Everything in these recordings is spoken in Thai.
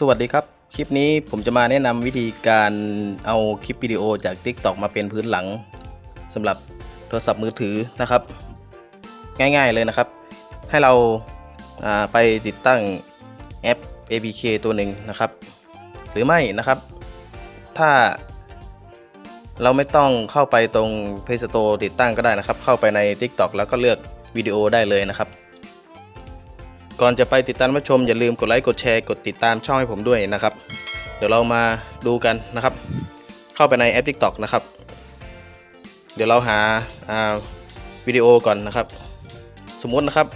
สวัสดีครับ คลิปนี้ผมจะมาแนะนำวิธีการเอาคลิปวิดีโอจาก TikTok มาเป็นพื้นหลังสำหรับโทรศัพท์มือถือนะครับ ง่ายๆเลยนะครับ ให้เราาไปติดตั้งแอป APK ตัวหนึ่งนะครับ หรือไม่นะครับ ถ้าเราไม่ต้องเข้าไปตรง Play Store ติดตั้งก็ได้นะครับ เข้าไปใน TikTok แล้วก็เลือกวิดีโอได้เลยนะครับ ก่อนจะไปติดตามรับชมอย่าลืมกดไลค์กดแชร์กดติดตามช่องให้ผมด้วยนะครับ เดี๋ยวเรามาดูกันนะครับ เข้าไปในแอป TikTok นะครับ เดี๋ยวเราหาาวิดีโอก่อนนะครับ สมมตินะครับ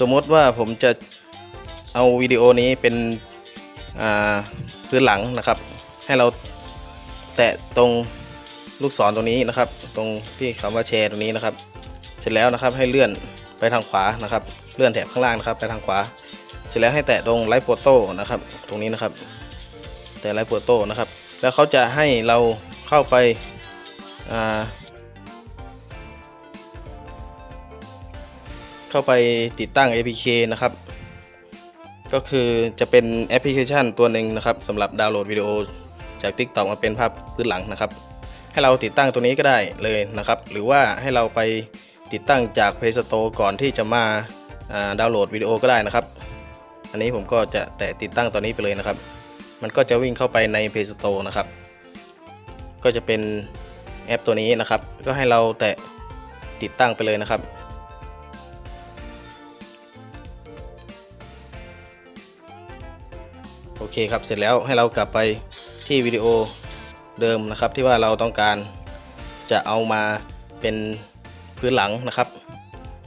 สมมติว่าผมจะ เอาวิดีโอนี้เป็นพื้นหลังนะครับ ให้เราแตะตรงลูกศรตรงนี้นะครับ ตรงที่คำว่าแชร์ตรงนี้นะครับ เสร็จแล้วนะครับให้เลื่อนไปทางขวานะครับ เลื่อนแถบข้างล่างนะครับ ไปทางขวา เสร็จแล้วให้แตะตรงไลฟ์โฟโต้นะครับ ตรงนี้นะครับ แต่ไลฟ์โฟโต้นะครับ แล้วเขาจะให้เราเข้าไปาเข้าไปติดตั้ง APK นะครับ ก็คือจะเป็นแอปพลิเคชันตัวหนึ่งนะครับสำหรับดาวน์โหลดวิดีโอจาก TikTok มาเป็นภาพพื้นหลังนะครับ ให้เราติดตั้งตัวนี้ก็ได้เลยนะครับ หรือว่าให้เราไปติดตั้งจาก Play Store ก่อนที่จะมาดาวน์โหลดวิดีโอก็ได้นะครับ อันนี้ผมก็จะแตะติดตั้งตัวนี้ไปเลยนะครับ มันก็จะวิ่งเข้าไปใน Play Store นะครับ ก็จะเป็นแอปตัวนี้นะครับ ก็ให้เราแตะติดตั้งไปเลยนะครับ โอเคครับเสร็จแล้วให้เรากลับไปที่วิดีโอเดิมนะครับ ที่ว่าเราต้องการจะเอามาเป็นพื้นหลังนะครับ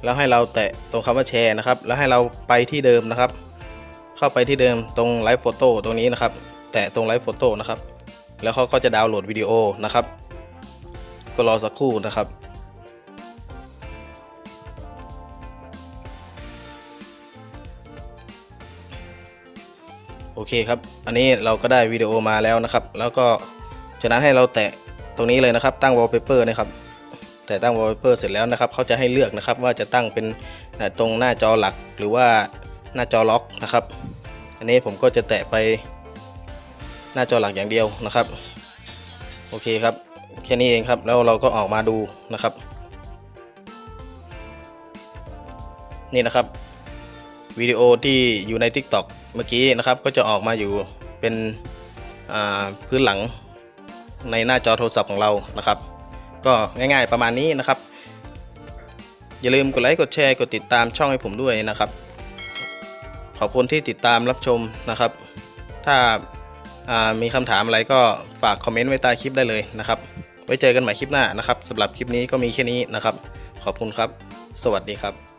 แล้วให้เราแตะตรงคำว่าแชร์นะครับ แล้วให้เราไปที่เดิมนะครับ เข้าไปที่เดิมตรงไลฟ์โฟโต้ตรงนี้นะครับ แตะตรงไลฟ์โฟโต้นะครับ แล้วเขาก็จะดาวน์โหลดวิดีโอนะครับ ก็รอสักครู่นะครับ โอเคครับ อันนี้เราก็ได้วิดีโอมาแล้วนะครับ แล้วก็ฉะนั้นให้เราแตะตรงนี้เลยนะครับ ตั้ง wallpaper นะครับ แต่ตั้ง wallpaper เสร็จแล้วนะครับ เขาจะให้เลือกนะครับว่าจะตั้งเป็นตรงหน้าจอหลักหรือว่าหน้าจอล็อกนะครับ อันนี้ผมก็จะแตะไปหน้าจอหลักอย่างเดียวนะครับ โอเคครับ แค่นี้เองครับ แล้วเราก็ออกมาดูนะครับ นี่นะครับวิดีโอที่อยู่ใน TikTok เมื่อกี้นะครับก็จะออกมาอยู่เป็นพื้นหลังในหน้าจอโทรศัพท์ของเรานะครับ ก็ง่ายๆประมาณนี้นะครับ อย่าลืมกดไลค์กดแชร์กดติดตามช่องให้ผมด้วยนะครับ ขอบคุณที่ติดตามรับชมนะครับ ถ้าามีคำถามอะไรก็ฝากคอมเมนต์ไว้ใต้คลิปได้เลยนะครับ ไว้เจอกันใหม่คลิปหน้านะครับสำหรับคลิปนี้ก็มีแค่นี้นะครับ ขอบคุณครับ สวัสดีครับ